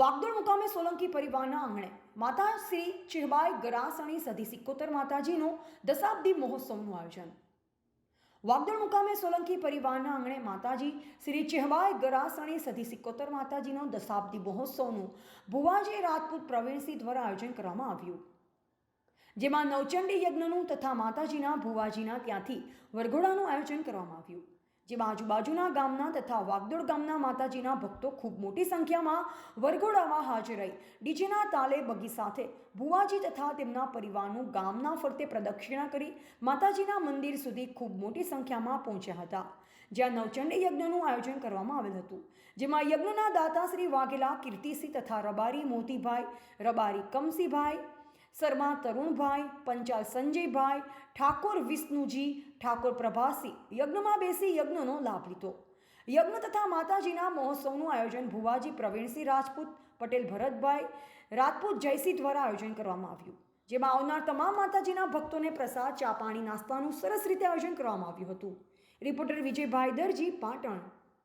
વાગદોડ મુકામે સોલંકી પરિવારના આંગણે માતા શ્રી ચિહબાઈ ગરાસણી સધી સિક્કોતર માતાજીનું દશાબ્દી મહોત્સવનું આયોજન. વાગદોડ મુકામે સોલંકી પરિવારના આંગણે માતાજી શ્રી ચિહબાઈ ગરાસણી સધી સિક્કોતર માતાજીનો દશાબ્દી મહોત્સવનું ભુવાજી રાજપૂત પ્રવીણસિંહ દ્વારા આયોજન કરવામાં આવ્યું. જેમાં નવચંડી યજ્ઞનું તથા માતાજીના ભુવાજીના ત્યાંથી વરઘોડાનું આયોજન કરવામાં આવ્યું. જેમાં આજુબાજુના ગામના તથા વાગદોડ ગામના માતાજીના ભક્તો ખૂબ મોટી સંખ્યામાં વરઘોડામાં હાજર રહી. ડીજેના તાલે બગી સાથે ભુવાજી તથા તેમના પરિવારનું ગામના ફરતે પ્રદક્ષિણા કરી માતાજીના મંદિર સુધી ખૂબ મોટી સંખ્યામાં પહોંચ્યા હતા. જ્યાં નવચંડી યજ્ઞનું આયોજન કરવામાં આવેલ હતું. જેમાં યજ્ઞના દાતા શ્રી વાઘેલા કીર્તિસિંહ તથા રબારી મોતીભાઈ, રબારી કમસીભાઈ શર્મા તરુણભાઈ, પંચાલ સંજયભાઈ, ઠાકોર વિષ્ણુજી, ઠાકોર પ્રભાસી, યજ્ઞમાં બેસી યજ્ઞનો લાભ લીધો. યજ્ઞ તથા માતાજીના મહોત્સવનું આયોજન ભુવાજી પ્રવીણસિંહ રાજપૂત, પટેલ ભરતભાઈ, રાજપૂત જયસિંહ દ્વારા આયોજન કરવામાં આવ્યું. જેમાં આવનાર તમામ માતાજીના ભક્તોને પ્રસાદ, ચા પાણી, નાસ્તાનું સરસ રીતે આયોજન કરવામાં આવ્યું હતું. રિપોર્ટર વિજયભાઈ દરજી, પાટણ.